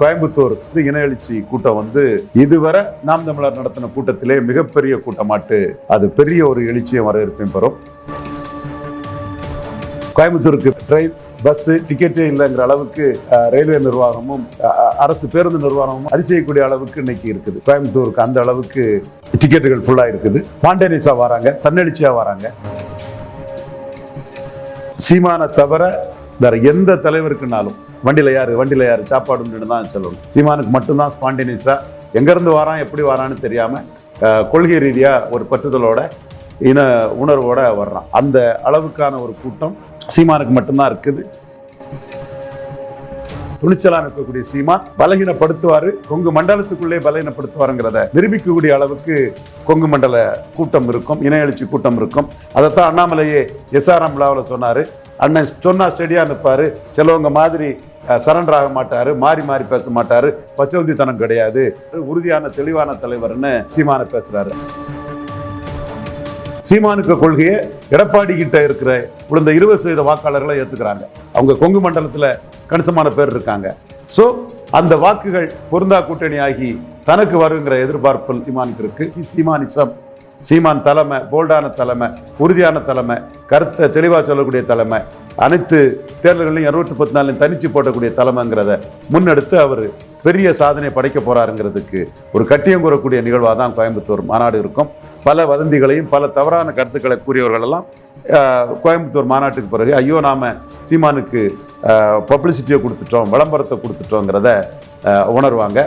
கோயம்புத்தூர் இன எழுச்சி கூட்டம் வந்து இதுவரை நாம் தமிழர் நடத்தின கூட்டத்திலே மிகப்பெரிய கூட்டமாட்டு அது பெரிய ஒரு எழுச்சியை வரவேற்பையும் பெறும். கோயம்புத்தூருக்கு ட்ரெயின் பஸ் டிக்கெட்டே இல்லைங்கிற அளவுக்கு ரயில்வே நிர்வாகமும் அரசு பேருந்து நிர்வாகமும் அதிசயக்கூடிய அளவுக்கு இன்னைக்கு இருக்குது. கோயம்புத்தூருக்கு அந்த அளவுக்கு டிக்கெட்டுகள் ஃபுல்லா இருக்குது. பாண்டேனிஸாக வராங்க தன்னெழுச்சியா வராங்க. சீமானை தவிர வேற எந்த தலைவருக்குனாலும் வண்டியில யார் வண்டியில யார் சாப்பாடுன்னு தான் சொல்லணும். சீமானுக்கு மட்டும்தான் ஸ்பாண்டினிஸா எங்கேருந்து வரான் எப்படி வரான்னு தெரியாம கொள்கை ரீதியா ஒரு பற்றுதலோட இன உணர்வோட வர்றான். அந்த அளவுக்கான ஒரு கூட்டம் சீமானுக்கு மட்டும்தான் இருக்குது. துணிச்சலாக இருக்கக்கூடிய சீமா பலகீனப்படுத்துவாரு. கொங்கு மண்டலத்துக்குள்ளே பலகீனப்படுத்துவாருங்கிறத நிரூபிக்கக்கூடிய அளவுக்கு கொங்கு மண்டல கூட்டம் இருக்கும் இன எழுச்சி கூட்டம் இருக்கும். அதைத்தான் அண்ணாமலையே எஸ்ஆர்எம் விழாவில் சொன்னாரு. அண்ணன் சொன்னா ஸ்டெடியா நிற்பார் சிலவங்க மாதிரி சரண்டர் ஆக மாட்டாரு மாறி மாறி பேச மாட்டாரு. பச்சவந்தித்தனம் கிடையாது. உறுதியான தெளிவான தலைவர்னு சீமான பேசுறாரு. சீமானுக்கு கொள்கையை எடப்பாடி கிட்ட இருக்கிற இந்த இருபது சதவீத வாக்காளர்களை ஏற்றுக்கிறாங்க அவங்க கொங்கு மண்டலத்துல கணிசமான பேர் இருக்காங்க. சோ அந்த வாக்குகள் பொருந்தா கூட்டணி ஆகி தனக்கு வருங்கிற எதிர்பார்ப்பு சீமானுக்கு இருக்கு. சீமானிசம். சீமான் தலைமை போல்டான தலைமை உறுதியான தலைமை கருத்தை தெளிவாக சொல்லக்கூடிய தலைமை அனைத்து தேர்தல்களையும் இருநூற்றி பத்து நாளையும் தனிச்சு போட்டக்கூடிய தலைமைங்கிறத முன்னெடுத்து அவர் பெரிய சாதனை படைக்க போகிறாருங்கிறதுக்கு ஒரு கட்டியம் கூறக்கூடிய நிகழ்வாக தான் கோயம்புத்தூர் மாநாடு இருக்கும். பல வதந்திகளையும் பல தவறான கருத்துக்களை கூறியவர்கள் எல்லாம் கோயம்புத்தூர் மாநாட்டுக்கு பிறகு ஐயோ நாம சீமானுக்கு பப்ளிசிட்டியை கொடுத்துட்டோம் விளம்பரத்தை கொடுத்துட்டோங்கிறத உணர்வாங்க.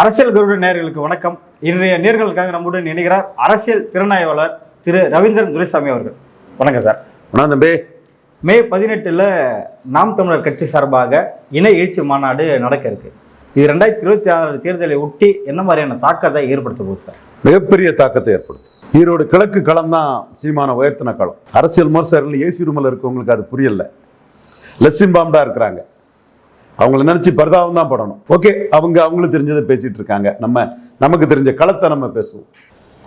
அரசியல் கருட நேயர்களுக்கு வணக்கம். இன்றைய நேர்களுக்காக நம்முடன் இணைகிறார் அரசியல் திறனாய்வாளர் திரு ரவீந்திரன் துரைசாமி அவர்கள். வணக்கம் சார். ஆனால் தம்பி. மே பதினெட்டில் நாம் தமிழர் கட்சி சார்பாக இணை எழுச்சி மாநாடு நடக்க இருக்கு. இது ரெண்டாயிரத்தி இருபத்தி ஆறு தேர்தலை ஒட்டி என்ன மாதிரியான தாக்கத்தை ஏற்படுத்த போகுது சார்? மிகப்பெரிய தாக்கத்தை ஏற்படுத்தும் ஈரோடு கிழக்கு களம் தான் சீமான உயர்த்தின களம். அரசியல் விமர்சகர்கள் ஏசி ரூமில் இருக்கவங்களுக்கு அது புரியல. லெஸ்ஸிம்பாம்டா இருக்கிறாங்க. அவங்கள நினச்சி பரிதாபம் தான் படணும். ஓகே அவங்க அவங்களுக்கு தெரிஞ்சதை பேசிட்டு இருக்காங்க. நம்ம நமக்கு தெரிஞ்ச களத்தை நம்ம பேசுவோம்.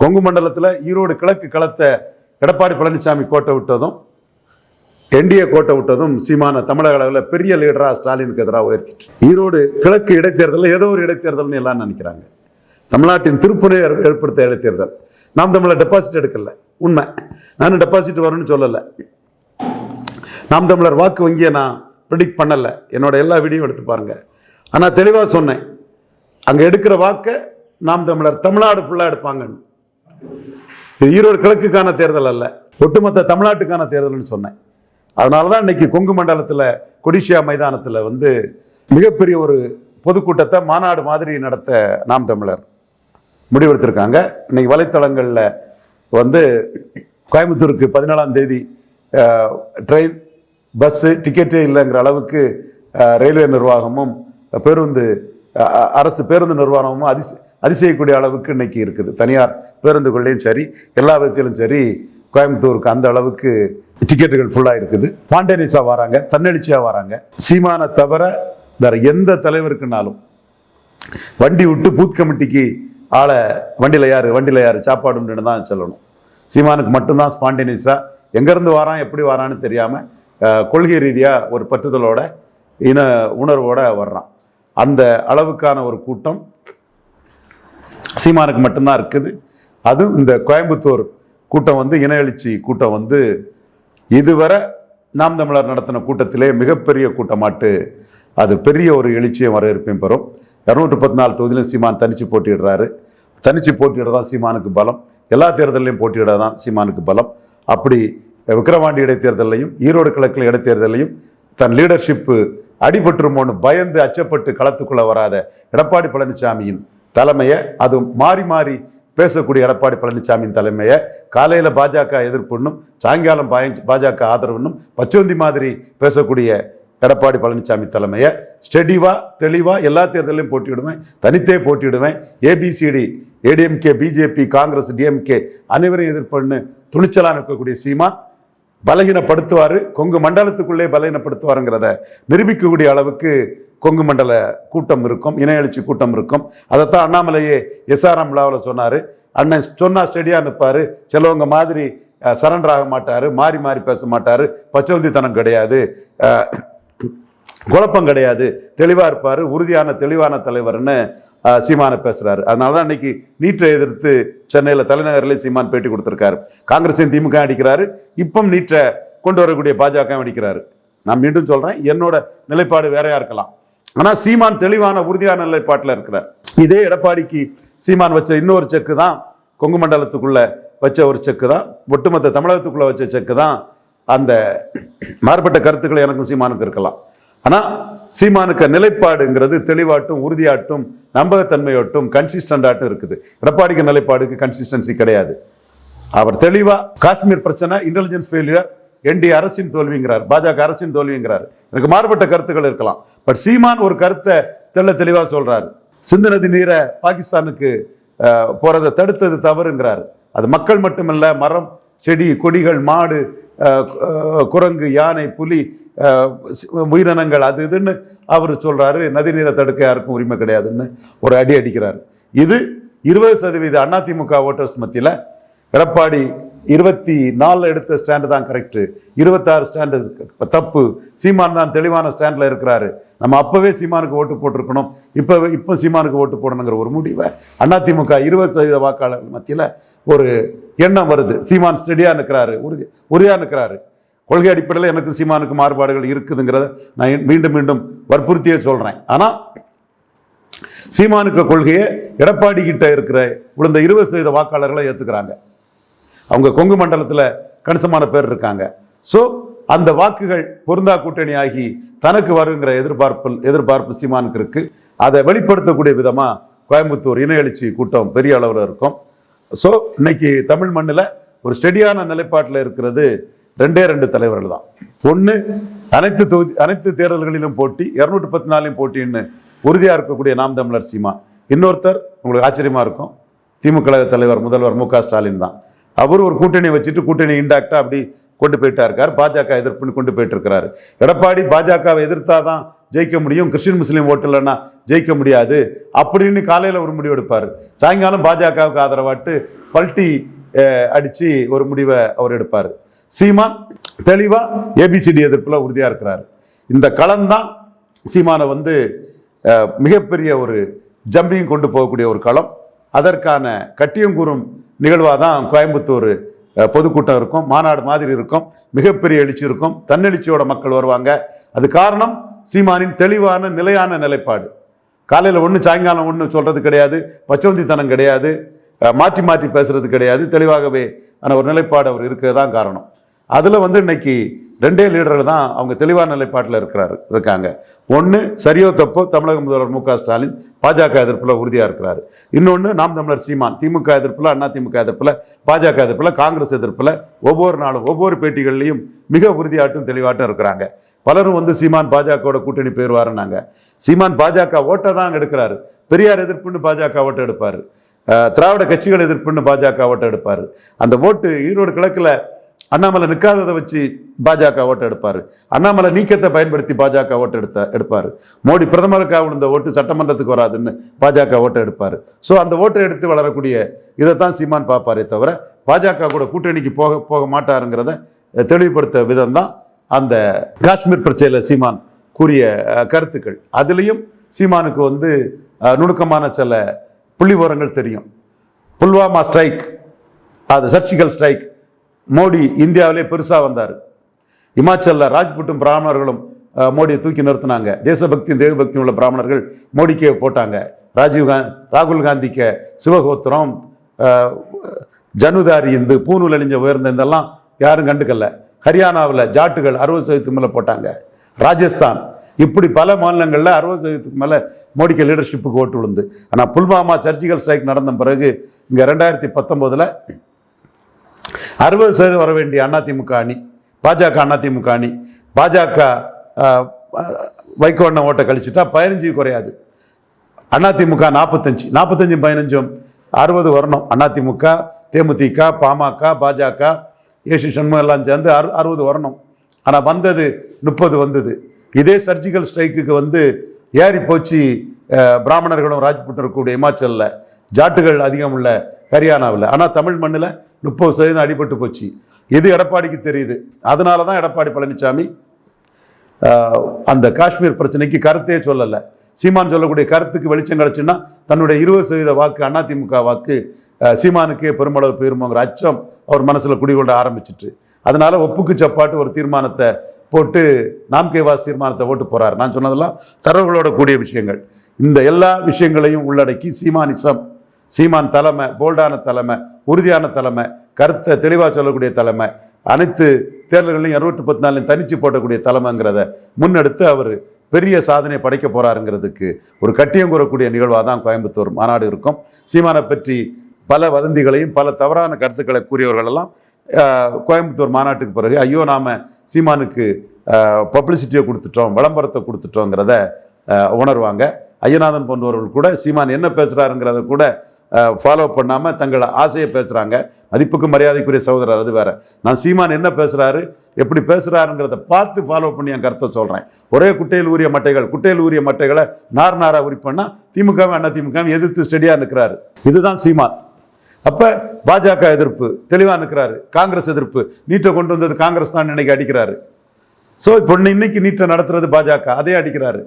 கொங்கு மண்டலத்தில் ஈரோடு கிழக்கு களத்தை எடப்பாடி பழனிசாமி கோட்டை விட்டதும் என்டிஏ கோட்டை விட்டதும் சீமான தமிழக அளவில் பெரிய லீடராக ஸ்டாலினுக்கு எதிராக உயர்த்திட்டு. ஈரோடு கிழக்கு இடைத்தேர்தலில் ஏதோ ஒரு இடைத்தேர்தல்னு எல்லாம் நினைக்கிறாங்க. தமிழ்நாட்டின் திருப்புரை ஏற்படுத்த இடைத்தேர்தல். நாம் தமிழர் டெபாசிட் எடுக்கல. உண்மை. நான் டெபாசிட் வரும்னு சொல்லலை. நாம் தமிழர் வாக்கு வங்கியை நான் ப்ரிடிக்ட் பண்ணலை. என்னோடய எல்லா வீடியோ எடுத்து பாருங்கள் ஆனால் தெளிவாக சொன்னேன். அங்கே எடுக்கிற வாக்கை நாம் தமிழர் தமிழ்நாடு ஃபுல்லாக எடுப்பாங்கன்னு. இது ஈரோடு கிழக்குக்கான தேர்தல் அல்ல ஒட்டுமொத்த தமிழ்நாட்டுக்கான தேர்தல்னு சொன்னேன். அதனால தான் இன்னைக்கு கொங்கு மண்டலத்தில் கொடிஷியா மைதானத்தில் வந்து மிகப்பெரிய ஒரு பொதுக்கூட்டத்தை மாநாடு மாதிரி நடத்த நாம் தமிழர் முடிவெடுத்திருக்காங்க. இன்னைக்கு வலைத்தளங்களில் வந்து கோயம்புத்தூருக்கு பதினாலாம் தேதி ட்ரெயின் பஸ்ஸு டிக்கெட்டே இல்லைங்கிற அளவுக்கு ரயில்வே நிர்வாகமும் பேருந்து அரசு பேருந்து நிர்வாகமும் அதிச அதிசயக்கூடிய அளவுக்கு இன்னைக்கு இருக்குது. தனியார் பேருந்துகள்லேயும் சரி எல்லா விதத்திலும் சரி கோயம்புத்தூருக்கு அந்த அளவுக்கு டிக்கெட்டுகள் ஃபுல்லாக இருக்குது. பாண்டேனிஸா வராங்க தன்னெழுச்சியாக வராங்க. சீமானை தவிர வேறு எந்த தலைவருக்குனாலும் வண்டி விட்டு பூத் கமிட்டிக்கு ஆளை வண்டியில் யார் வண்டியில் யார் சாப்பாடுன்னு தான் சொல்லணும். சீமானுக்கு மட்டும்தான் ஸ்பாண்டினிஸா எங்கேருந்து வரான் எப்படி வரான்னு தெரியாமல் கொள்கை ரீதியாக ஒரு பற்றுதலோட இன உணர்வோட வர்றான். அந்த அளவுக்கான ஒரு கூட்டம் சீமானுக்கு மட்டும்தான் இருக்குது. அதுவும் இந்த கோயம்புத்தூர் கூட்டம் வந்து இன எழுச்சி கூட்டம் வந்து இதுவரை நாம் தமிழர் நடத்தின கூட்டத்திலே மிகப்பெரிய கூட்டமாட்டு அது பெரிய ஒரு எழுச்சியை வரவேற்பையும் பெறும். இரநூற்றி பத்து நாலு தொகுதியிலும் சீமான் தனிச்சு போட்டியிடுறாரு. தனித்து போட்டியிட தான் சீமானுக்கு பலம். எல்லா தேர்தலையும் போட்டியிட தான் சீமானுக்கு பலம். அப்படி விக்கிரவாண்டி இடைத்தேர்தலையும் ஈரோடு கிழக்கில் இடைத்தேர்தலையும் தன் லீடர்ஷிப்பு அடிபட்டுருமோன்னு பயந்து அச்சப்பட்டு களத்துக்குள்ள வராத எடப்பாடி பழனிசாமியின் தலைமையை அது மாறி மாறி பேசக்கூடிய எடப்பாடி பழனிசாமியின் தலைமையை காலையில் பாஜக எதிர்ப்புன்னும் சாயங்காலம் பாய- பாஜக ஆதரவுன்னும் பச்சோந்தி மாதிரி பேசக்கூடிய எடப்பாடி பழனிசாமி தலைமையை ஸ்டெடிவாக தெளிவாக எல்லா தேர்தலையும் போட்டியிடுவேன் தனித்தே போட்டியிடுவேன். ABCD ADMK BJP Congress DMK அனைவரையும் எதிர்ப்புன்னு துணிச்சலாக இருக்கக்கூடிய சீமான் பலகீனப்படுத்துவார். கொங்கு மண்டலத்துக்குள்ளே பலகீனப்படுத்துவாருங்கிறத நிரூபிக்கக்கூடிய அளவுக்கு கொங்கு மண்டல கூட்டம் இருக்கும் இன எழுச்சி கூட்டம் இருக்கும். அதைத்தான் அண்ணாமலையே எஸ்ஆர்எம் விழாவில் சொன்னார். அண்ணன் சொன்னால் ஸ்டெடியாக நிற்பாரு. சிலவங்க மாதிரி சரண்டர் ஆக மாட்டார். மாறி மாறி பேச மாட்டார். பச்சவந்தித்தனம் கிடையாது. குழப்பம் கிடையாது. தெளிவாக இருப்பார். உறுதியான தெளிவான தலைவர்னு சீமான பேசுகிறாரு அதனால தான் இன்னைக்கு நீட்டை எதிர்த்து சென்னையில் தலைநகரில் சீமான் பேட்டி கொடுத்துருக்காரு. காங்கிரஸையும் திமுக அடிக்கிறாரு. இப்போ நீட்டை கொண்டு வரக்கூடிய பாஜக அடிக்கிறாரு. நான் மீண்டும் சொல்கிறேன் என்னோட நிலைப்பாடு வேறையாக இருக்கலாம் ஆனால் சீமான் தெளிவான உறுதியான நிலைப்பாட்டில் இருக்கிறார். இதே எடப்பாடிக்கு சீமான் வச்ச இன்னொரு செக்கு தான் கொங்கு மண்டலத்துக்குள்ளே வச்ச ஒரு செக்கு தான் ஒட்டுமொத்த தமிழகத்துக்குள்ளே வச்ச செக்கு தான். அந்த மாறுபட்ட கருத்துக்களை எனக்கும் சீமானுக்கு இருக்கலாம். ஆனால் சீமானுக்கு நிலைப்பாடுங்கிறது தெளிவாட்டும் உறுதியாட்டும் நம்பகத்தன்மையோட்டும் கன்சிஸ்டண்டாட்டும் இருக்குது. எடப்பாடிக்கு நிலைப்பாடுக்கு கன்சிஸ்டன்சி கிடையாது. அவர் தெளிவாக காஷ்மீர் பிரச்சனை இன்டெலிஜென்ஸ் ஃபெயிலியர் என்டி அரசின் தோல்விங்கிறார் பாஜக அரசின் தோல்விங்கிறார். எனக்கு மாறுபட்ட கருத்துக்கள் இருக்கலாம். பட் சீமான் ஒரு கருத்தை தெள்ள தெளிவாக சொல்கிறார் சிந்து நதி நீரை பாகிஸ்தானுக்கு போகிறத தடுத்தது தவறுங்கிறார். அது மக்கள் மட்டுமல்ல மரம் செடி கொடிகள் மாடு குரங்கு யானை புலி உயிரினங்கள் அது இதுன்னு அவர் சொல்கிறாரு நதி நீரை தடுக்க யாருக்கும் உரிமை கிடையாதுன்னு ஒரு அடி அடிக்கிறார். இது இருபது சதவீத அதிமுக ஓட்டர்ஸ் மத்தியில் எடப்பாடி இருபத்தி நாலில் எடுத்த ஸ்டாண்டு தான் கரெக்டு இருபத்தாறு ஸ்டாண்டு தப்பு. சீமான் தான் தெளிவான ஸ்டாண்டில் இருக்கிறாரு. நம்ம அப்போவே சீமானுக்கு ஓட்டு போட்டிருக்கணும். இப்போ இப்போ சீமானுக்கு ஓட்டு போடணுங்கிற ஒரு முடிவை அதிமுக இருபது சதவீத வாக்காளர் மத்தியில் ஒரு எண்ணம் வருது. சீமான் ஸ்டெடியாக நிற்கிறாரு உறுதி உறுதியாக நிற்கிறாரு கொள்கை அடிப்படையில் எனக்கு சீமானுக்கு மாறுபாடுகள் இருக்குதுங்கிறத நான் மீண்டும் மீண்டும் வற்புறுத்தியே சொல்கிறேன் ஆனால் சீமானுக்கு கொள்கையை எடப்பாடி கிட்ட இருக்கிற விழுந்த இருபது சதவீத வாக்காளர்களை ஏற்றுக்கிறாங்க அவங்க கொங்கு மண்டலத்தில் கணிசமான பேர் இருக்காங்க. ஸோ அந்த வாக்குகள் பொருந்தா கூட்டணி ஆகி தனக்கு வருங்கிற எதிர்பார்ப்பு எதிர்பார்ப்பு சீமானுக்கு இருக்கு. அதை வெளிப்படுத்தக்கூடிய விதமாக கோயம்புத்தூர் இன எழுச்சி கூட்டம் பெரிய அளவில் இருக்கும். ஸோ இன்னைக்கு தமிழ் மண்ணில் ஒரு ஸ்டெடியான நிலைப்பாட்டில் இருக்கிறது ரெண்டே ரெண்டு தலைவர்கள் தான். ஒன்று அனைத்து தொகுதி அனைத்து தேர்தல்களிலும் போட்டி இரநூற்றி பத்து நாளையும் போட்டின்னு உறுதியாக இருக்கக்கூடிய நாம் தமிழர் சீமா. இன்னொருத்தர் உங்களுக்கு ஆச்சரியமா இருக்கும் திமுக கழக தலைவர் முதல்வர் மு க ஸ்டாலின் தான். அவர் ஒரு கூட்டணி வச்சுட்டு கூட்டணி இண்டாக்டாக அப்படி கொண்டு போயிட்டா இருக்கார் பாஜக எதிர்ப்புன்னு கொண்டு போயிட்டு இருக்கிறாரு எடப்பாடி பாஜகவை எதிர்த்தாதான் ஜெயிக்க முடியும் கிறிஸ்டின் முஸ்லீம் ஓட்டு ஜெயிக்க முடியாது அப்படின்னு காலையில் ஒரு முடிவு எடுப்பார். சாயங்காலம் பாஜகவுக்கு ஆதரவாட்டு பல்ட்டி அடித்து ஒரு முடிவை அவர் எடுப்பார். சீமான் தெளிவாக ஏபிசிடி எதிர்ப்பில் உறுதியாக இருக்கிறார். இந்த களம்தான் சீமானை வந்து மிகப்பெரிய ஒரு ஜம்பிங் கொண்டு போகக்கூடிய ஒரு களம். அதற்கான கட்டியம் கூறும் நிகழ்வாக தான் கோயம்புத்தூர் பொதுக்கூட்டம் இருக்கும் மாநாடு மாதிரி இருக்கும் மிகப்பெரிய எழுச்சி இருக்கும் தன்னெழுச்சியோட மக்கள் வருவாங்க. அது காரணம் சீமானின் தெளிவான நிலையான நிலைப்பாடு. காலையில் ஒன்று சாயங்காலம் ஒன்று சொல்கிறது கிடையாது பச்சவந்தித்தனம் கிடையாது மாற்றி மாற்றி பேசுறது கிடையாது தெளிவாகவே ஆன ஒரு நிலைப்பாடு அவர் இருக்கிறது தான் காரணம். அதில் வந்து இன்னைக்கு ரெண்டே லீடர்கள் தான் அவங்க தெளிவான நிலைப்பாட்டில் இருக்கிறாரு இருக்காங்க. ஒன்று சரியோ தப்போ தமிழக முதல்வர் மு க ஸ்டாலின் பாஜக எதிர்ப்பில் உறுதியாக இருக்கிறார். இன்னொன்று நாம் தமிழர் சீமான் திமுக எதிர்ப்பில் அண்ணா திமுக எதிர்ப்பில் பாஜக எதிர்ப்பில் காங்கிரஸ் எதிர்ப்பில் ஒவ்வொரு நாளும் ஒவ்வொரு பேட்டிகள்லையும் மிக உறுதியாட்டும் தெளிவாட்டும் இருக்கிறாங்க. பலரும் வந்து சீமான் பாஜகவோட கூட்டணி போயிடுவாருன்னாங்க சீமான் பாஜக ஓட்டை தான் எடுக்கிறாரு. பெரியார் எதிர்ப்புன்னு பாஜக ஓட்டை எடுப்பார். திராவிட கட்சிகள் எதிர்ப்புன்னு பாஜக ஓட்டை எடுப்பார். அந்த ஓட்டு ஈரோடு கிழக்கில் அண்ணாமலை நிற்காததை வச்சு பாஜக ஓட்டு எடுப்பார். அண்ணாமலை நீக்கத்தை பயன்படுத்தி பாஜக ஓட்டு எடுத்த எடுப்பார். மோடி பிரதமருக்காக விழுந்த ஓட்டு சட்டமன்றத்துக்கு வராதுன்னு பாஜக ஓட்டை எடுப்பார். ஸோ அந்த ஓட்டை எடுத்து வளரக்கூடிய இதைத்தான் சீமான் பார்ப்பாரே தவிர பாஜக கூட கூட்டணிக்கு போக போக மாட்டாருங்கிறத தெளிவுபடுத்த விதம் தான் அந்த காஷ்மீர் பிரச்சனையில் சீமான் கூறிய கருத்துக்கள். அதுலேயும் சீமானுக்கு வந்து நுணுக்கமான சில புள்ளி விவரங்கள் தெரியும். புல்வாமா ஸ்ட்ரைக் அது சர்ஜிக்கல் ஸ்ட்ரைக் மோடி இந்தியாவிலே பெருசாக வந்தார். இமாச்சலில் ராஜ்புட்டும் பிராமணர்களும் மோடியை தூக்கி நிறுத்தினாங்க. தேசபக்தியும் தேவபக்தியும் உள்ள பிராமணர்கள் மோடிக்கே போட்டாங்க. ராஜீவ் காந்தி ராகுல் காந்திக்கு சிவகோத்திரம் ஜனுதாரி இந்து பூநூல் அழிஞ்ச உயர்ந்த இதெல்லாம் யாரும் கண்டுக்கல. ஹரியானாவில் ஜாட்டுகள் அறுபது சதவீதத்துக்கு மேலே போட்டாங்க. ராஜஸ்தான் இப்படி பல மாநிலங்களில் அறுபது சதவீதத்துக்கு மேலே மோடிக்கு லீடர்ஷிப்புக்கு ஓட்டு விழுந்து. ஆனால் புல்வாமா சர்ஜிக்கல் ஸ்ட்ரைக் நடந்த பிறகு இங்கே ரெண்டாயிரத்தி பத்தொம்போதில் அறுபது சதவீதம் வர வேண்டிய அதிமுக அணி பாஜக அதிமுக அணி. பாஜக அஹ், வைகோ அண்ணன் ஓட்டை கழிச்சிட்டா பதினஞ்சு குறையாது. அதிமுக நாற்பத்தஞ்சு நாற்பத்தஞ்சு பதினஞ்சும் அறுபது வரணும். அதிமுக தேமுதிக பாமக பாஜக ஏசி சண்முகம் எல்லாம் சேர்ந்து அறு அறுபது வரணும். ஆனால் வந்தது முப்பது வந்தது. இதே சர்ஜிக்கல் ஸ்ட்ரைக்குக்கு வந்து ஏறி போச்சு பிராமணர்களும் ராஜ்புட் இருக்கக்கூடிய இமாச்சலில். ஜாட்டுகள் அதிகம் உள்ள ஹரியானாவில். ஆனால் தமிழ் மண்ணில் முப்பது சதவீதம் அடிபட்டு போச்சு. இது எடப்பாடிக்கு தெரியுது? அதனால தான் எடப்பாடி பழனிசாமி அந்த காஷ்மீர் பிரச்சனைக்கு கருத்தே சொல்லலை. சீமான் சொல்லக்கூடிய கருத்துக்கு வெளிச்சம் கிடச்சுன்னா தன்னுடைய இருபது சதவீத வாக்கு அதிமுக வாக்கு சீமானுக்கே பெருமளவு போயிருமோங்கிற அச்சம் அவர் மனசில் குடிகொள்ள ஆரம்பிச்சிட்டு. அதனால ஒப்புக்கு சப்பாட்டு ஒரு தீர்மானத்தை போட்டு நாம் கேவாஸ் தீர்மானத்தை ஓட்டு போகிறார் நான் சொன்னதெல்லாம் தரவுகளோட கூடிய விஷயங்கள். இந்த எல்லா விஷயங்களையும் உள்ளடக்கி சீமானிசம். சீமான் தலைமை போல்டான தலைமை உறுதியான தலைமை கருத்தை தெளிவாக சொல்லக்கூடிய தலைமை அனைத்து தேர்தல்களையும் இருநூற்றி பத்து நாலையும் தனிச்சு போட்டக்கூடிய தலைமைங்கிறத முன்னெடுத்து அவர் பெரிய சாதனை படைக்க போகிறாருங்கிறதுக்கு ஒரு கட்டியம் கூறக்கூடிய நிகழ்வாக தான் கோயம்புத்தூர் மாநாடு இருக்கும். சீமானை பற்றி பல வதந்திகளையும் பல தவறான கருத்துக்களை கூறியவர்கள் எல்லாம் கோயம்புத்தூர் மாநாட்டுக்கு பிறகு ஐயோ நாம சீமானுக்கு பப்ளிசிட்டியை கொடுத்துட்டோம் விளம்பரத்தை கொடுத்துட்டோங்கிறத உணர்வாங்க. ஐயநாதன் போன்றவர்கள் கூட சீமான் என்ன பேசுகிறாருங்கிறத கூட ஃபாலோ பண்ணாமல் தங்கள் ஆசையை பேசுகிறாங்க மதிப்புக்கு மரியாதைக்குரிய சகோதரர் அது வேற. நான் சீமான் என்ன பேசுகிறாரு எப்படி பேசுகிறாருங்கிறத பார்த்து ஃபாலோ பண்ணி என் கருத்தை சொல்கிறேன் ஒரே குட்டையில் ஊறிய மட்டைகள் குட்டையில் ஊறிய மட்டைகளை நார் நாராக உரிப்பண்ணா திமுகவும் அண்ணா திமுகவும் எதிர்த்து ஸ்டெடியாக நிற்கிறாரு இதுதான் சீமான். அப்போ பாஜக எதிர்ப்பு தெளிவாக நிற்கிறாரு காங்கிரஸ் எதிர்ப்பு நீட்டை கொண்டு வந்தது காங்கிரஸ் தான் இன்னைக்கு அடிக்கிறாரு. ஸோ இப்போ இன்னைக்கு நீட்டை நடத்துறது பாஜக அதே அடிக்கிறாரு.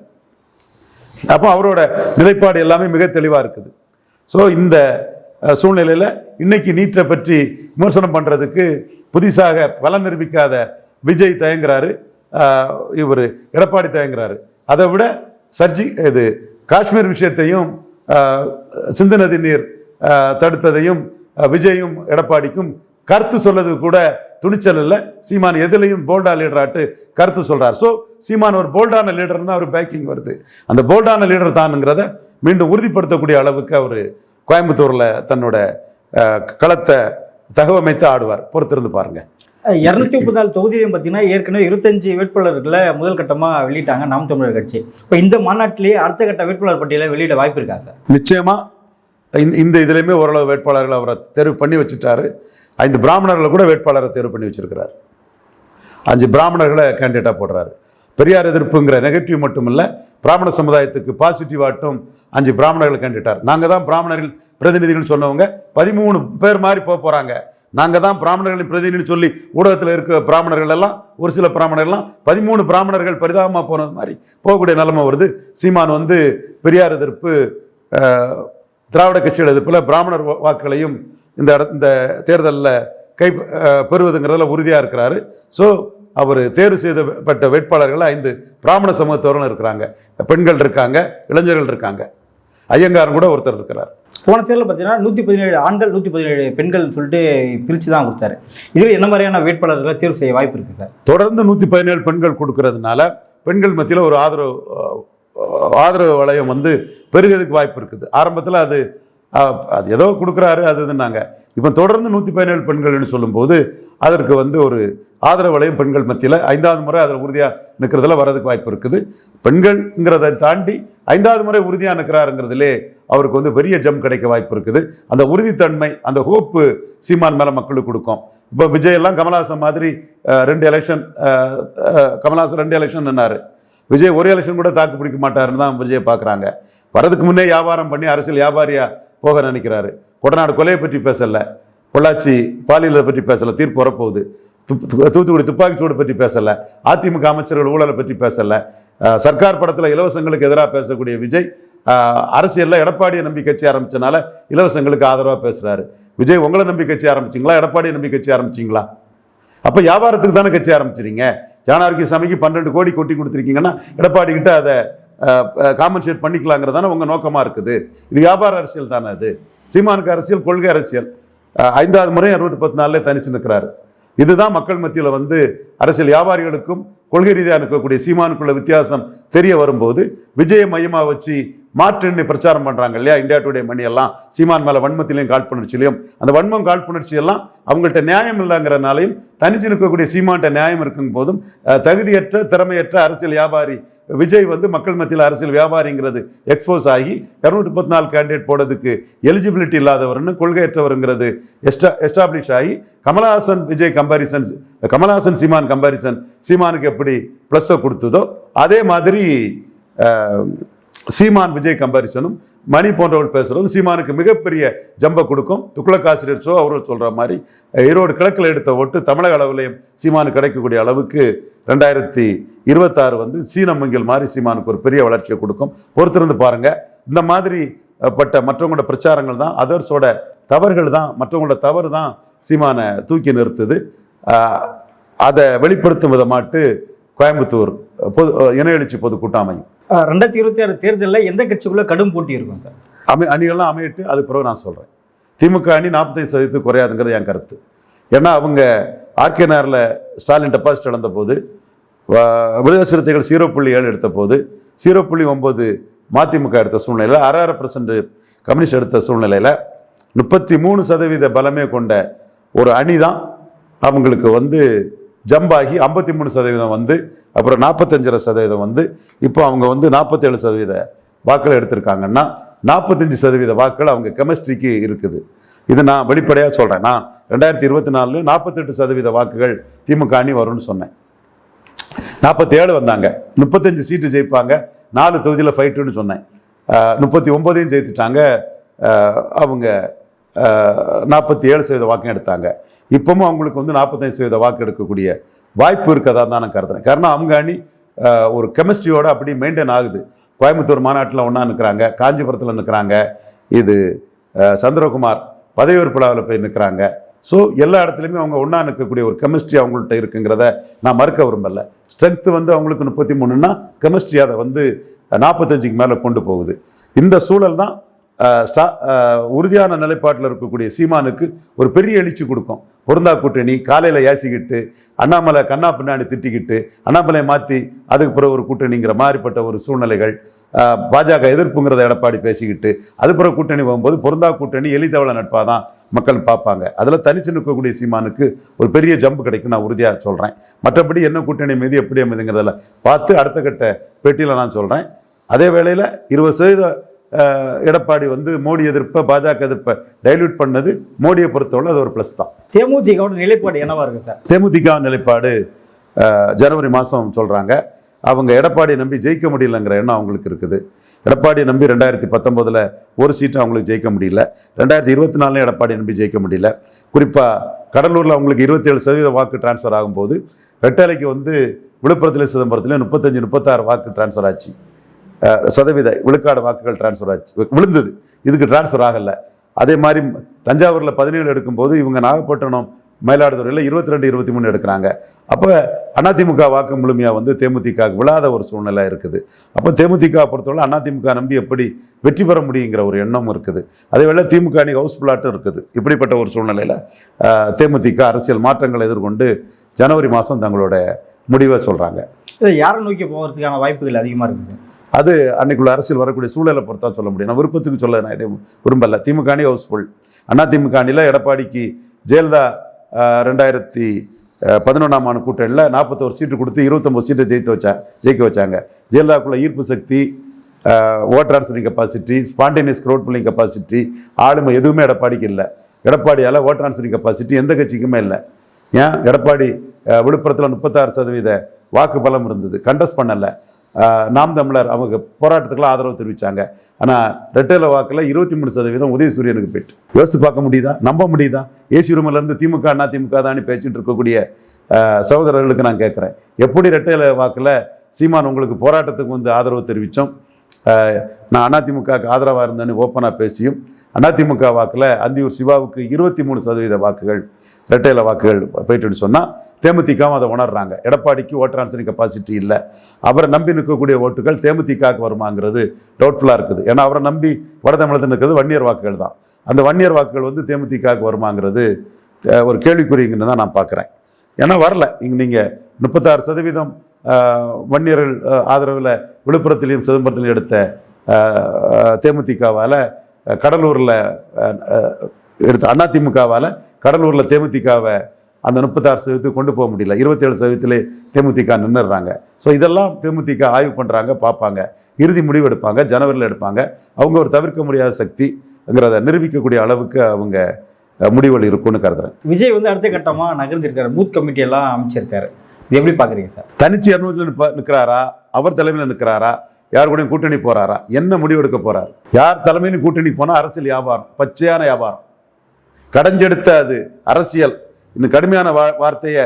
அப்போ அவரோட நிலைப்பாடு எல்லாமே மிக தெளிவாக இருக்குது. ஸோ இந்த சூழ்நிலையில் இன்னைக்கு நீட்டை பற்றி விமர்சனம் பண்ணுறதுக்கு புதிசாக பலன் நிரூபிக்காத விஜய் தயங்குறாரு. இவர் எடப்பாடி தயங்குறாரு. அதை விட சர்ஜி இது காஷ்மீர் விஷயத்தையும் சிந்து நதி நீர் தடுத்ததையும் விஜயும் எடப்பாடிக்கும் கருத்து சொல்லது கூட துணிச்சல் இல்லை. சீமான் எதுலையும் போல்டா லீடராட்டு கருத்து சொல்றார். ஸோ சீமான் ஒரு போல்டான லீடர் தான் ஒரு பேக்கிங் வருது. அந்த போல்டான லீடர் தானுங்கிறத மீண்டும் உறுதிப்படுத்தக்கூடிய அளவுக்கு அவர் கோயம்புத்தூர்ல தன்னோட களத்தை தகவமைத்து ஆடுவார். பொறுத்திருந்து பாருங்க. இரநூத்தி முப்பத்தி நாலு தொகுதியிலையும் பார்த்தீங்கன்னா ஏற்கனவே இருபத்தஞ்சு வேட்பாளர்களை முதல் கட்டமாக வெளியிட்டாங்க நாம் தமிழர் கட்சி. இப்போ இந்த மாநாட்டிலேயே அடுத்த கட்ட வேட்பாளர் பட்டியலை வெளியிட வாய்ப்பு இருக்கா சார்? நிச்சயமா. இந்த இந்த இதுலையுமே ஓரளவு வேட்பாளர்கள் அவரை தேர்வு பண்ணி வச்சுட்டாரு. ஐந்து பிராமணர்களை கூட வேட்பாளரை தேர்வு பண்ணி வச்சிருக்கிறார். அஞ்சு பிராமணர்களை கேண்டிடேட்டாக போடுறாரு. பெரியார் எதிர்ப்புங்கிற நெகட்டிவ் மட்டும் பிராமண சமுதாயத்துக்கு பாசிட்டிவ் ஆட்டும் அஞ்சு பிராமணர்களை கேண்டிட்டார் நாங்கள் தான் பிராமணர்கள் பிரதிநிதிகள் சொன்னவங்க பதிமூணு பேர் மாதிரி போக போகிறாங்க நாங்கள் தான் பிராமணர்களின் பிரதிநிதி சொல்லி ஊடகத்தில் இருக்க பிராமணர்கள் எல்லாம் ஒரு சில பிராமணர்கள்லாம் பதிமூணு பிராமணர்கள் பரிதாபமாக போனது மாதிரி போகக்கூடிய நிலைமை வருது. சீமான் வந்து பெரியார் எதிர்ப்பு திராவிட கட்சியோட எதிர்ப்பில் பிராமணர் வாக்குகளையும் இந்த இட இந்த தேர்தலில் கை பெறுவதுங்கிறதுல உறுதியாக இருக்கிறாரு. ஸோ அவர் தேர்வு செய்யப்பட்ட வேட்பாளர்கள் ஐந்து பிராமண சமூகத்தவர்களும் இருக்கிறாங்க. பெண்கள் இருக்காங்க இளைஞர்கள் இருக்காங்க. ஐயங்காரன் கூட ஒருத்தர் இருக்கிறார். போன தேர்தலில் பார்த்தீங்கன்னா நூற்றி பதினேழு ஆண்கள் நூற்றி பதினேழு பெண்கள்னு சொல்லிட்டு பிரித்து தான் கொடுத்தாரு. இதில் என்ன மாதிரியான வேட்பாளர்களை தேர்வு செய்ய வாய்ப்பு இருக்குது சார்? தொடர்ந்து நூற்றி பதினேழு பெண்கள் கொடுக்கறதுனால பெண்கள் மத்தியில் ஒரு ஆதரவு ஆதரவு வளையம் வந்து பெருகிறதுக்கு வாய்ப்பு இருக்குது. ஆரம்பத்தில் அது அது ஏதோ கொடுக்குறாரு அது இதுனாங்க இப்போ தொடர்ந்து நூற்றி பதினேழு பெண்கள்னு சொல்லும்போது அதற்கு வந்து ஒரு ஆதரவலையும் பெண்கள் மத்தியில் ஐந்தாவது முறை அதில் உறுதியாக நிற்கிறதுல வர்றதுக்கு வாய்ப்பு இருக்குது. பெண்கள்ங்கிறத தாண்டி ஐந்தாவது முறை உறுதியாக நிற்கிறாருங்கிறதுலே அவருக்கு வந்து பெரிய ஜம் கிடைக்க வாய்ப்பு இருக்குது. அந்த உறுதித்தன்மை அந்த ஹோப்பு சீமான் மேலே மக்களுக்கு கொடுக்கும். இப்போ விஜய் எல்லாம் கமல்ஹாசன் மாதிரி ரெண்டு எலெக்ஷன் கமல்ஹாசன் ரெண்டு எலெக்ஷன் நின்னாரு. விஜய் ஒரு எலெக்ஷன் கூட தாக்கு பிடிக்க மாட்டாருன்னு தான் விஜயை பார்க்குறாங்க வரதுக்கு முன்னே வியாபாரம் பண்ணி அரசியல் வியாபாரியாக போக நினைக்கிறாரு. கொடநாடு கொலையை பற்றி பேசலை. பொள்ளாச்சி பாலியலை பற்றி பேசலை. தீர்ப்பு வரப்போகுது. தூத்துக்குடி துப்பாக்கிச்சூடு பற்றி பேசலை. அதிமுக அமைச்சர்கள் ஊழலை பற்றி பேசலை. சர்க்கார் படத்தில் இலவசங்களுக்கு எதிராக பேசக்கூடிய விஜய் அரசியலில் எடப்பாடியை நம்பி கட்சி ஆரம்பித்தனால இலவசங்களுக்கு ஆதரவாக பேசுகிறாரு விஜய் உங்களை நம்பி கட்சி ஆரம்பிச்சிங்களா? எடப்பாடியை நம்பி கட்சி ஆரம்பிச்சிங்களா? அப்போ வியாபாரத்துக்கு தானே கட்சி ஆரம்பிச்சிருங்க ஜானார்கி சாமிக்கு பன்னெண்டு கோடி கொட்டி கொடுத்துருக்கீங்கன்னா எடப்பாடி கிட்ட அதை காம்பன்சேட் பண்ணிக்கலாங்கிறது தானே உங்கள் நோக்கமாக இருக்குது. இது வியாபார அரசியல் தானே அது. சீமானுக்கு அரசியல் கொள்கை அரசியல். ஐந்தாவது முறை அறுபத்தி பத்து நாளில் தனிச்சு நிற்கிறாரு இதுதான் மக்கள் மத்தியில் வந்து அரசியல் வியாபாரிகளுக்கும் கொள்கை ரீதியாக இருக்கக்கூடிய சீமானுக்குள்ள வித்தியாசம் தெரிய வரும்போது விஜய மையமாக வச்சு மாற்றெண்ணி பிரச்சாரம் பண்ணுறாங்க இல்லையா? இந்தியா டுடே மணி எல்லாம் சீமான் மேலே வன்மத்திலையும் காழ்ப்புணர்ச்சியிலையும். அந்த வன்மம் காழ்ப்புணர்ச்சி எல்லாம் அவங்கள்ட்ட நியாயம் இல்லைங்கிறனாலையும் தனிச்சு நிற்கக்கூடிய சீமான்ட்ட நியாயம் இருக்கும் போதும். தகுதியற்ற திறமையற்ற அரசியல் வியாபாரி விஜய் வந்து மக்கள் மத்தியில் அரசியல் வியாபாரிங்கிறது எக்ஸ்போஸ் ஆகி இரநூத்தி முப்பத்தி நாலு கேண்டிடேட் போடுறதுக்கு எலிஜிபிலிட்டி இல்லாதவர்னு கொள்கையற்றவருங்கிறது எஸ்டா எஸ்டாப்ளிஷ் ஆகி கமலஹாசன் விஜய் கம்பாரிசன் கமலஹாசன் சீமான் கம்பாரிசன் சீமானுக்கு எப்படி ப்ளஸ்ஸை கொடுத்ததோ அதே மாதிரி சீமான் விஜய் கம்பாரிசனும் மணி போன்றவர்கள் பேசுகிறது சீமானுக்கு மிகப்பெரிய ஜம்பை கொடுக்கும். துக்ளக் ஆசிரியர் சோ அவர்கள் சொல்கிற மாதிரி ஈரோடு கிழக்கில் எடுத்த ஓட்டு தமிழக அளவிலையும் சீமானுக்கு கிடைக்கக்கூடிய அளவுக்கு ரெண்டாயிரத்தி இருபத்தாறு வந்து சீன மங்கில் மாதிரி சீமானுக்கு ஒரு பெரிய வளர்ச்சியை கொடுக்கும். பொறுத்திருந்து பாருங்கள் இந்த மாதிரி பட்ட மற்றவங்களோட பிரச்சாரங்கள் தான் அதர்ஸோட தவறுகள் தான் மற்றவங்களோட தவறு தான் சீமானை தூக்கி நிறுத்துது. அதை வெளிப்படுத்தும் விதமாட்டு கோயம்புத்தூர் பொது இன எழுச்சி பொதுக்கூட்டம் அமையும் ரெண்டாயிரத்தி இருபத்தி ஆறு தேர்தலில் எந்த கட்சிக்குள்ள கடும் போட்டி இருக்கும் சார்? அமை அணிகள்லாம் அமையிட்டு அது பிறகு நான் சொல்கிறேன் திமுக அணி நாற்பத்தைந்து சதவீதத்துக்கு குறையாதுங்கிறது என் கருத்து. ஏன்னா அவங்க ஆர்கே நகரில் ஸ்டாலின் டெபாசிட் இழந்த போது விடுதலை சிறுத்தைகள் ஜீரோ புள்ளி ஏழு எடுத்த போது ஜீரோ புள்ளி ஒம்பது மதிமுக எடுத்த சூழ்நிலையில் அரை அரை பர்சன்ட் கம்யூனிஸ்ட் எடுத்த சூழ்நிலையில் முப்பத்தி மூணு சதவீத பலமே கொண்ட ஒரு அணி தான் அவங்களுக்கு வந்து ஜம்பாகி ஐம்பத்தி மூணு சதவீதம் வந்து அப்புறம் நாற்பத்தஞ்சரை சதவீதம் வந்து இப்போ அவங்க வந்து நாற்பத்தேழு சதவீத வாக்களை எடுத்திருக்காங்கன்னா நாற்பத்தஞ்சு சதவீத வாக்கள் அவங்க கெமிஸ்ட்ரிக்கு இருக்குது. இது நான் வெளிப்படையாக சொல்கிறேன் நான் ரெண்டாயிரத்தி இருபத்தி நாலில் நாற்பத்தெட்டு சதவீத வாக்குகள் திமுக அணி வரும்னு சொன்னேன். நாற்பத்தேழு வந்தாங்க. முப்பத்தஞ்சு சீட்டு ஜெயிப்பாங்க. நாலு தொகுதியில் ஃபைட்டுன்னு சொன்னேன். முப்பத்தி ஒம்பதையும் ஜெயித்துட்டாங்க. அவங்க நாற்பத்தி ஏழு சதவீத வாக்கம் எடுத்தாங்க. இப்பவும் அவங்களுக்கு வந்து நாற்பத்தஞ்சு சதவீத வாக்கு எடுக்கக்கூடிய வாய்ப்பு இருக்கதா தான் நான் கருதுறேன். காரணம் அவங்க அணி ஒரு கெமிஸ்ட்ரியோட அப்படி மெயின்டைன் ஆகுது. கோயம்புத்தூர் மாநாட்டில் ஒன்றா நிற்கிறாங்க காஞ்சிபுரத்தில் நிற்கிறாங்க இது சந்திரகுமார் பதவியேற்பு விழாவில் போய் நிற்கிறாங்க ஸோ எல்லா இடத்துலையுமே அவங்க ஒன்றா நிற்கக்கூடிய ஒரு கெமிஸ்ட்ரி அவங்கள்ட்ட இருக்குங்கிறத நான் மறுக்க விரும்பல. ஸ்ட்ரென்த் வந்து அவங்களுக்கு முப்பத்தி மூணுன்னா கெமிஸ்ட்ரி அதை வந்து நாற்பத்தஞ்சுக்கு மேலே கொண்டு போகுது. இந்த சூழல் தான் உறுதியான நிலைப்பாட்டில் இருக்கக்கூடிய சீமானுக்கு ஒரு பெரிய எழுச்சி கொடுக்கும். பொருந்தா கூட்டணி காலையில் ஏசிக்கிட்டு அண்ணாமலை கண்ணா பின்னாடி திட்டிக்கிட்டு அண்ணாமலையை மாற்றி அதுக்கு பிறகு ஒரு கூட்டணிங்கிற மாதிரிப்பட்ட ஒரு சூழ்நிலைகள் பாஜக எதிர்ப்புங்கிறத எடப்பாடி பேசிக்கிட்டு அது பிறகு கூட்டணி போகும்போது பொருந்தா கூட்டணி எளிதவள நட்பாக தான் மக்கள் பார்ப்பாங்க. அதில் தனிச்சு நிற்கக்கூடிய சீமானுக்கு ஒரு பெரிய ஜம்ப் கிடைக்கும் நான் உறுதியாக சொல்கிறேன் மற்றபடி என்ன கூட்டணி மீது எப்படி அமைதுங்கிறதில் பார்த்து அடுத்த கட்ட பேட்டியில் நான் சொல்கிறேன் அதே வேளையில் இருபது சதவீத எடப்பாடி வந்து மோடி எதிர்ப்பை பாஜக எதிர்ப்பை டைல்யூட் பண்ணது. மோடியை பொறுத்தவரை அது ஒரு ப்ளஸ் தான். தேமுதிகவோட நிலைப்பாடு என்னவா இருக்கு சார்? தேமுதிக நிலைப்பாடு ஜனவரி மாதம் சொல்கிறாங்க அவங்க எடப்பாடியை நம்பி ஜெயிக்க முடியலங்கிற எண்ணம் அவங்களுக்கு இருக்குது. எடப்பாடியை நம்பி ரெண்டாயிரத்தி பத்தொம்போதில் ஒரு சீட்டு அவங்களுக்கு ஜெயிக்க முடியல. ரெண்டாயிரத்தி இருபத்தி நாலுலையும் எடப்பாடியை நம்பி ஜெயிக்க முடியல. குறிப்பாக கடலூரில் அவங்களுக்கு இருபத்தேழு சதவீத வாக்கு டிரான்ஸ்ஃபர் ஆகும்போது ரெட்டாலைக்கு வந்து விழுப்புரத்தில் சிதம்பரத்தில் முப்பத்தஞ்சு முப்பத்தாறு வாக்கு டிரான்ஸ்ஃபர் ஆச்சு. சதவீத விழுக்காடு வாக்குகள் டிரான்ஸ்ஃபர் ஆச்சு. விழுந்தது. இதுக்கு டிரான்ஸ்ஃபர் ஆகலை. அதே மாதிரி தஞ்சாவூரில் பதினேழு எடுக்கும்போது இவங்க நாகப்பட்டினம் மயிலாடுதுறையில் இருபத்தி ரெண்டு இருபத்தி மூணு எடுக்கிறாங்க. அப்போ அதிமுக வாக்கு முழுமையாக வந்து தேமுதிக விழாத ஒரு சூழ்நிலை இருக்குது. அப்போ தேமுதிக பொறுத்தவரை அதிமுக நம்பி எப்படி வெற்றி பெற முடியுங்கிற ஒரு எண்ணம் இருக்குது. அதே வேளை திமுக அணி ஹவுஸ்ஃபுல்லாட்டும் இருக்குது. இப்படிப்பட்ட ஒரு சூழ்நிலையில் தேமுதிக அரசியல் மாற்றங்களை எதிர்கொண்டு ஜனவரி மாதம் தங்களோட முடிவை சொல்கிறாங்க யாரை நோக்கி போகிறதுக்கான வாய்ப்புகள் அதிகமாக இருக்குது? அது அன்னைக்குள்ள அரசியல் வரக்கூடிய சூழலை பொறுத்தா சொல்ல முடியும். நான் விருப்பத்துக்கு சொல்ல நான் எதையும் விரும்பல. திமுக அணி ஹவுஸ்ஃபுல் அண்ணா திமுக அணியில் எடப்பாடிக்கு ஜெயலலிதா ரெண்டாயிரத்தி பதினொன்றாம் ஆண்டு கூட்டணியில் நாற்பத்தோரு சீட்டு கொடுத்து இருபத்தொம்பது சீட்டை ஜெயித்து வச்சா ஜெயிக்க வச்சாங்க. ஜெயலலிதாக்குள்ள ஈர்ப்பு சக்தி voter answering capacity spontaneous crowd pulling capacity ஆளுமை எதுவுமே எடப்பாடிக்கு இல்லை. எடப்பாடியால் ஓட்டர் ஆன்சரிங் கெப்பாசிட்டி எந்த கட்சிக்குமே இல்லை. ஏன்? எடப்பாடி விழுப்புரத்தில் முப்பத்தாறு சதவீத வாக்கு பலம் இருந்தது. கண்டஸ்ட் பண்ணலை. நாம் தமிழர் அவங்க போராட்டத்துக்குலாம் ஆதரவு தெரிவித்தாங்க ஆனால் ரெட்டையில வாக்கில் இருபத்தி மூணு சதவீதம் உதயசூரியனுக்கு போயிட்டு. யோசித்து பார்க்க முடியுதா? நம்ப முடியுதா? ஏசி ரூமிலேருந்து திமுக அண்ணா திமுக தான் பேசிட்டு இருக்கக்கூடிய சகோதரர்களுக்கு நான் கேட்குறேன். எப்படி ரெட்டையில வாக்கில் சீமான் உங்களுக்கு போராட்டத்துக்கு வந்து ஆதரவு தெரிவித்தோம் நான் அதிமுகவுக்கு ஆதரவாக இருந்தேன்னு ஓப்பனாக பேசியும் அதிமுக வாக்கில் அந்தியூர் சிவாவுக்கு இருபத்தி மூணு சதவீத வாக்குகள் இரட்டையில வாக்குகள் போயிட்டுன்னு சொன்னால் தேமுதிகவும் அதை உணர்றாங்க. எடப்பாடிக்கு ஓட்டர் ஆன்சரிங் கெப்பாசிட்டி இல்லை. அவரை நம்பி நிற்கக்கூடிய ஓட்டுகள் தேமுதிகவுக்கு வருமாங்கிறது டவுட்ஃபுல்லாக இருக்குது. ஏன்னா அவரை நம்பி வட தமிழகத்தில் நிற்கிறது வன்னியர் வாக்குகள் தான். அந்த வன்னியர் வாக்குகள் வந்து தேமுதிகவுக்கு வருமாங்கிறது ஒரு கேள்விக்குறிங்கன்னு தான் நான் பார்க்குறேன். ஏன்னா வரல. இங்கே நீங்கள் முப்பத்தாறு சதவீதம் வன்னியர்கள் ஆதரவில் விழுப்புரத்திலையும் சிதம்பரத்திலையும் எடுத்த தேமுதிகவால் கடலூரில் எடுத்த அதிமுகவால் கடலூரில் தேமுதிகவை அந்த முப்பத்தாறு சதவீதத்துக்கு கொண்டு போக முடியல. இருபத்தேழு சதவீதத்திலே தேமுதிக நின்றுடுறாங்க ஸோ இதெல்லாம் தேமுதிக ஆய்வு பண்ணுறாங்க பார்ப்பாங்க. இறுதி முடிவு எடுப்பாங்க ஜனவரியில் எடுப்பாங்க. அவங்க ஒரு தவிர்க்க முடியாத சக்திங்கிறத நிரூபிக்கக்கூடிய அளவுக்கு அவங்க முடிவுகள் இருக்கும்னு கருதுறேன். விஜய் வந்து அடுத்த கட்டமாக நகர்ந்திருக்காரு. பூத் கமிட்டி எல்லாம் அமைச்சிருக்காரு. இது எப்படி பார்க்குறீங்க சார்? தனிச்சு இரநூறுல நிற்கிறாரா அவர் தலைமையில் நிற்கிறாரா யார் கூடயும் கூட்டணி போறாரா? என்ன முடிவெடுக்க போறார்? யார் தலைமையிலும் கூட்டணி போனா அரசியல் வியாபாரம் பச்சையான வியாபாரம். கடைஞ்செடுத்த அது அரசியல். இன்னும் கடுமையான வா வார்த்தையை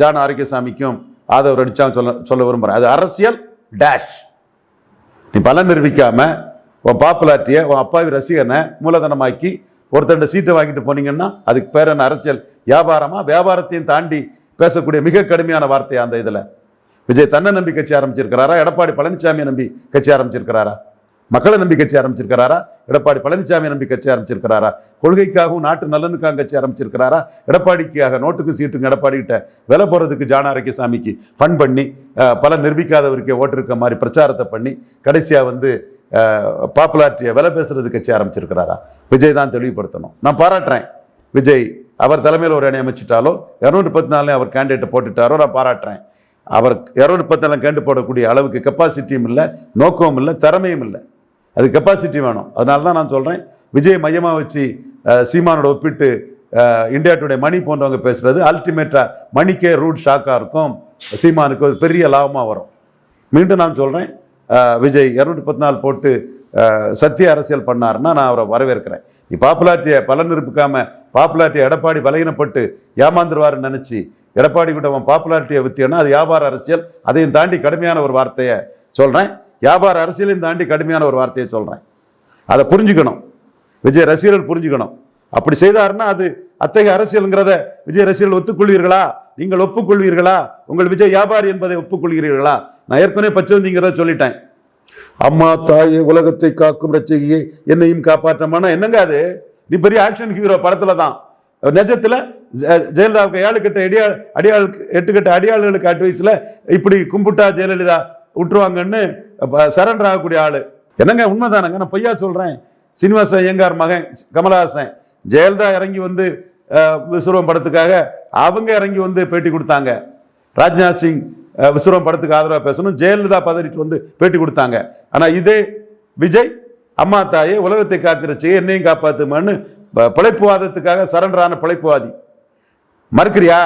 ஜான் ஆரோக்கியசாமிக்கும் ஆதவர் அடிச்சான் சொல்ல சொல்ல விரும்புகிறேன் அது அரசியல் டேஷ் நீ பலன் நிரூபிக்காமல் உன் பாப்புலாரிட்டியை உன் அப்பாவி ரசிகனை மூலதனமாக்கி ஒருத்தண்ட சீட்டை வாங்கிட்டு போனீங்கன்னா அதுக்கு பேர் என்ன அரசியல்? வியாபாரமாக வியாபாரத்தையும் தாண்டி பேசக்கூடிய மிக கடுமையான வார்த்தை அந்த இதில். விஜய் தன்னை நம்பி கட்சி ஆரம்பிச்சிருக்கிறாரா? எடப்பாடி பழனிசாமியை நம்பி கட்சி ஆரம்பிச்சிருக்கிறாரா? மக்களை நம்பி கட்சி ஆரம்பிச்சிருக்கிறாரா? எடப்பாடி பழனிசாமி நம்பி கட்சி ஆரம்பிச்சிருக்கிறாரா? கொள்கைக்காகவும் நாட்டு நலனுக்காக கட்சி ஆரம்பிச்சிருக்கிறாரா? எடப்பாடிக்காக நோட்டுக்கு சீட்டுக்கு எடப்பாடிக்கிட்ட விலை போகிறதுக்கு ஜான சாமிக்கு ஃபன் பண்ணி பல நிரூபிக்காதவருக்கே ஓட்டு இருக்க மாதிரி பிரச்சாரத்தை பண்ணி கடைசியாக வந்து பாப்புலாரிட்டியை விலை பேசுறது கட்சி ஆரம்பிச்சிருக்கிறாரா? விஜய் தான் தெளிவுபடுத்தணும். நான் பாராட்டுறேன். விஜய் அவர் தலைமையில் ஒரு அணி அமைச்சிட்டாலோ இரநூற்றி பத்து நாள்லையும் அவர் கேண்டிடேட்டை போட்டுட்டாரோ நான் பாராட்டுறேன். அவர் இரநூற்றி பத்து நாள் கேண்டு போடக்கூடிய அளவுக்கு கெப்பாசிட்டியும் இல்லை நோக்கமும் இல்லை திறமையும் இல்லை. அது கெப்பாசிட்டி வேணும். அதனால தான் நான் சொல்கிறேன் விஜய் மையமாக வச்சு சீமானோட ஒப்பிட்டு இந்தியா டுடே மணி போன்றவங்க பேசுகிறது அல்டிமேட்டாக மணிக்கே ரூட் ஷாக்காக இருக்கும். சீமானுக்கு ஒரு பெரிய லாபமாக வரும். மீண்டும் நான் சொல்கிறேன் விஜய் இரநூத்தி பத்து நாள் போட்டு சத்திய அரசியல் பண்ணாருன்னா நான் அவரை வரவேற்கிறேன். நீ பாப்புலாரிட்டியை பலன் நிரூபிக்காம பாப்புலாரிட்டியை எடப்பாடி பலகீனப்பட்டு ஏமாந்துருவாருன்னு நினச்சி எடப்பாடி கூட அவன் பாப்புலாரிட்டியை வித்தியன்னா அது வியாபார அரசியல் அதையும் தாண்டி கடுமையான ஒரு வார்த்தையை சொல்கிறேன் வியாபார அரசியலையும் தாண்டி கடுமையான ஒரு வார்த்தையை சொல்கிறேன் அதை புரிஞ்சுக்கணும். விஜய் ரசிகர்கள் புரிஞ்சுக்கணும். அப்படி செய்தாருன்னா அது அத்தகைய அரசியலுங்கிறத விஜய் ரசிகர்கள் ஒத்துக்கொள்வீர்களா? நீங்கள் ஒப்புக்கொள்வீர்களா? உங்கள் விஜய் வியாபாரி என்பதை ஒப்புக்கொள்கிறீர்களா? நான் ஏற்கனவே பச்சவந்திங்கிறத சொல்லிட்டேன். அம்மா தாயை உலகத்தை காக்கும் ரச்சகியே என்னையும் காப்பாற்றமானா என்னங்க அது? நீ பெரிய ஆக்ஷன் ஹீரோ படத்துல தான். நிஜத்தில் ஜெ- ஜெயலலிதாவுக்கு ஏழு கட்ட அடியாள் அடியாளுக்கு எட்டு கட்ட அடியாளுகளுக்கு அட்வைஸில் இப்படி கும்பிட்டா ஜெயலலிதா விட்டுருவாங்கன்னு சரண்டர் ஆகக்கூடிய ஆள். என்னங்க உண்மைதானங்க? நான் பொய்யா சொல்கிறேன் சீனிவாசன் ஐயங்கார் மகன் கமலஹாசன் ஜெயலலிதா இறங்கி வந்து அஹ், படத்துக்காக அவங்க இறங்கி வந்து பேட்டி கொடுத்தாங்க. ராஜ்நாத் சிங் அஹ், படத்துக்கு ஆதரவாக பேசணும். ஜெயலலிதா பதறிட்டு வந்து பேட்டி கொடுத்தாங்க. ஆனால் இதே விஜய் அம்மா தாயே உலகத்தை காக்கிறச்சு என்னையும் காப்பாற்றுமான்னு ப- பிழைப்புவாதத்துக்காக சரண்டரான பிழைப்புவாதி. மறுக்கிறியா?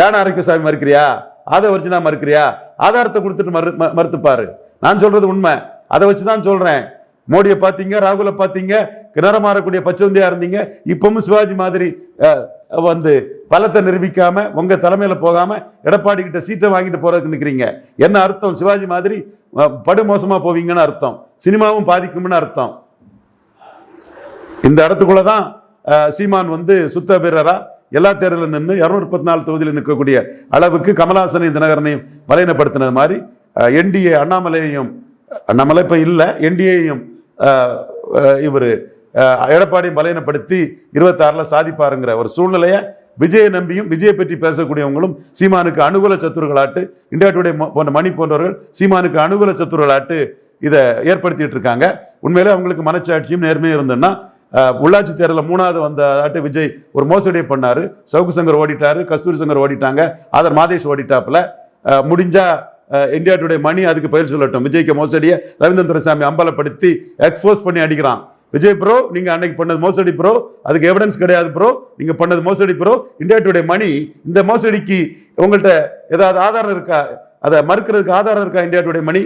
ஜான அரைக்கசாமி மறுக்கிறியா? ஆதவர்ஜினா மறுக்கிறியா? ஆதாரத்தை கொடுத்துட்டு மறு ம- மறுத்துப்பாரு. நான் சொல்றது உண்மை. அதை வச்சு தான் சொல்றேன். மோடியை பார்த்தீங்க ராகுலை பார்த்தீங்க கிணற மாறக்கூடிய பச்சவந்தியா இருந்தீங்க. இப்பவும் சிவாஜி மாதிரி வந்து பலத்தை நிரூபிக்காம உங்க தலைமையில போகாம எடப்பாடி கிட்ட சீட்டை வாங்கிட்டு போறதுக்கு நிற்கிறீங்க என்ன அர்த்தம்? சிவாஜி மாதிரி படுமோசமா போவீங்கன்னு அர்த்தம். சினிமாவும் பாதிக்கும்னு அர்த்தம். இந்த இடத்துக்குள்ள தான் சீமான் வந்து சுத்த வீரரா எல்லா தேர்தலில் நின்று இரநூறு முப்பத்தி நாலு தொகுதியில் நிற்கக்கூடிய அளவுக்கு கமலஹாசனையும் தினகரனையும் பலையனப்படுத்தினது மாதிரி என்டிஏ அண்ணாமலையையும் அண்ணாமலை இப்போ இல்லை என்டிஏயும் இவர் எடப்பாடியும் பலையனப்படுத்தி இருபத்தாறில் சாதிப்பாருங்கிற ஒரு சூழ்நிலையை விஜயை நம்பியும் விஜயை பற்றி பேசக்கூடியவங்களும் சீமானுக்கு அனுகூல சத்துருகளாட்டு இந்தியா டுடே போன்ற மணி போன்றவர்கள் சீமானுக்கு அனுகூல சத்துருகளாட்டு இதை ஏற்படுத்திட்டு இருக்காங்க. உண்மையிலே அவங்களுக்கு மனச்சாட்சியும் நேர்மையும் இருந்ததுன்னா உள்ளாட்சி தேர்தலில் மூணாவது வந்த ஆட்டு விஜய் ஒரு மோசடியை பண்ணார். சவுக்கு சங்கர் ஓடிட்டாரு கஸ்தூரி சங்கர் ஓடிட்டாங்க ஆதர் மாதேஷ் ஓடிட்டாப்புல. முடிஞ்சால் இந்தியா டுடே மணி அதுக்கு பயிர் சொல்லட்டும். விஜய்க்கு மோசடியை ரவீந்திர சாமி அம்பலப்படுத்தி எக்ஸ்போஸ் பண்ணி அடிக்கிறான். விஜய் ப்ரோ நீங்க அன்னைக்கு பண்ணது மோசடி ப்ரோ அதுக்கு எவிடன்ஸ் கிடையாது ப்ரோ நீங்க பண்ணது மோசடி ப்ரோ இந்தியா டுடே மணி இந்த மோசடிக்கு உங்கள்கிட்ட ஏதாவது ஆதாரம் இருக்கா? அதை மறுக்கிறதுக்கு ஆதாரம் இருக்கா இந்தியா டுடே மணி?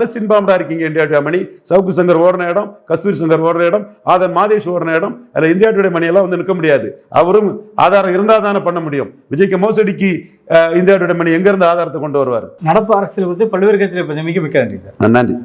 லெஸ் இன்பார்ம்டா இருக்கீங்க இந்தியா டுடே மணி. சவுக்கு சங்கர் ஓடுன இடம் கஸ்தூரி சங்கர் ஓடுற இடம் ஆதன் மாதேஷ் ஓடுன இடம். அதில் இந்தியா டுடே மணி எல்லாம் வந்து நிற்க முடியாது. அவரும் ஆதாரம் இருந்தால் தானே பண்ண முடியும். விஜய்க்கு மோசடிக்கு இந்தியா டுடே மணி எங்கேருந்து ஆதாரத்தை கொண்டு வருவார்? நடப்பு அரசியல் குறித்து பல்வேறு கட்சியில் மிக மிக்க நன்றி சார். நன்றி.